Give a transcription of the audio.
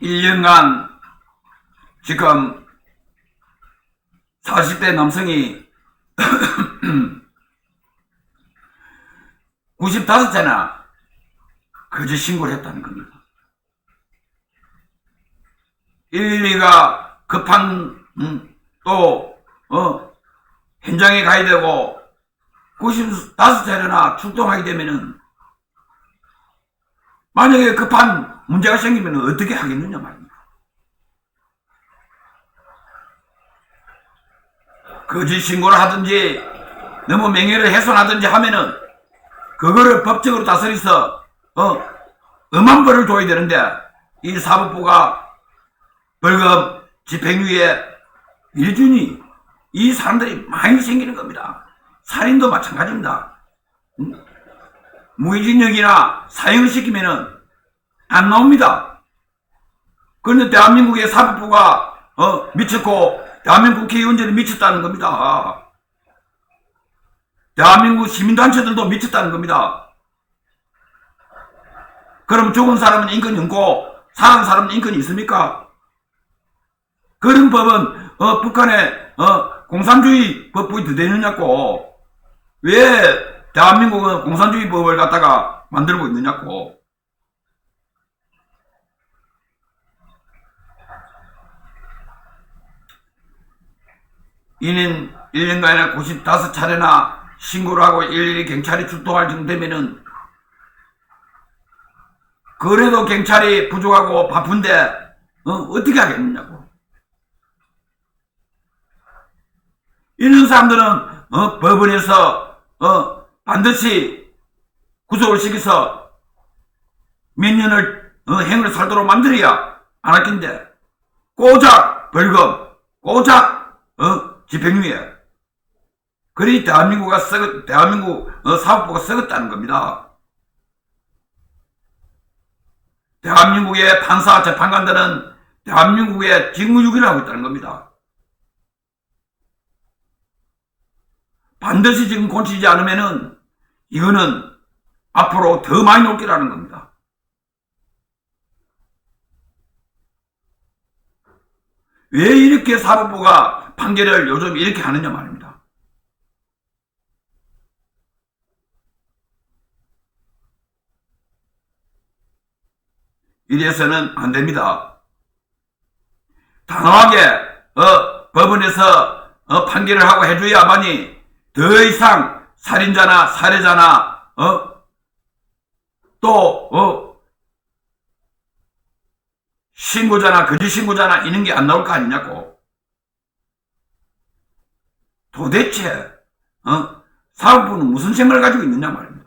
1년간 지금 40대 남성이 95세나 거짓 신고를 했다는 겁니다. 112가 급한 음, 또 어, 현장에 가야 되고 95세나 출동하게 되면은 만약에 급한 문제가 생기면 어떻게 하겠느냐 말입니다. 거짓 신고를 하든지 너무 명예를 훼손하든지 하면은 그거를 법적으로 다스려서 어 엄한 벌을 줘야 되는데 이 사법부가 벌금 집행유예 일준이 이 사람들이 많이 생기는 겁니다. 살인도 마찬가지입니다. 음? 무기징역이나 사형을 시키면은 안 나옵니다. 그런데 대한민국의 사법부가 어, 미쳤고 대한민국 국회의원들이 미쳤다는 겁니다. 대한민국 시민단체들도 미쳤다는 겁니다. 그럼 죽은 사람은 인권이 없고 사는 사람은 인권이 있습니까? 그런 법은 어, 북한의 어, 공산주의 더 되느냐고 왜 대한민국은 공산주의 법을 갖다가 만들고 있느냐고 이는 1년간에 95차례나 신고를 하고 일일이 경찰이 출동할 정도 되면은 그래도 경찰이 부족하고 바쁜데 어, 떻게 하겠느냐고. 이런 사람들은 어, 법원에서 어, 반드시 구속을 시켜서 몇 년을 어, 행을 살도록 만들어야 안 할 텐데 고작 벌금 고작 어, 집행유예 그리 대한민국가 썩 대한민국 어, 사법부가 썩었다는 겁니다. 대한민국의 판사 재판관들은 대한민국의 직무유기를 하고 있다는 겁니다. 반드시 지금 고치지 않으면은 이거는 앞으로 더 많이 올 거라는 겁니다. 왜 이렇게 사법부가 판결을 요즘 이렇게 하느냐 말입니다. 이래서는 안 됩니다. 단호하게 어, 법원에서 어, 판결을 하고 해줘야만이 더 이상 살인자나 살해자나 어? 또 어? 신고자나 거짓 신고자나 이런 게 안 나올 거 아니냐고. 도대체 어? 사법부는 무슨 생각을 가지고 있느냐 말입니다.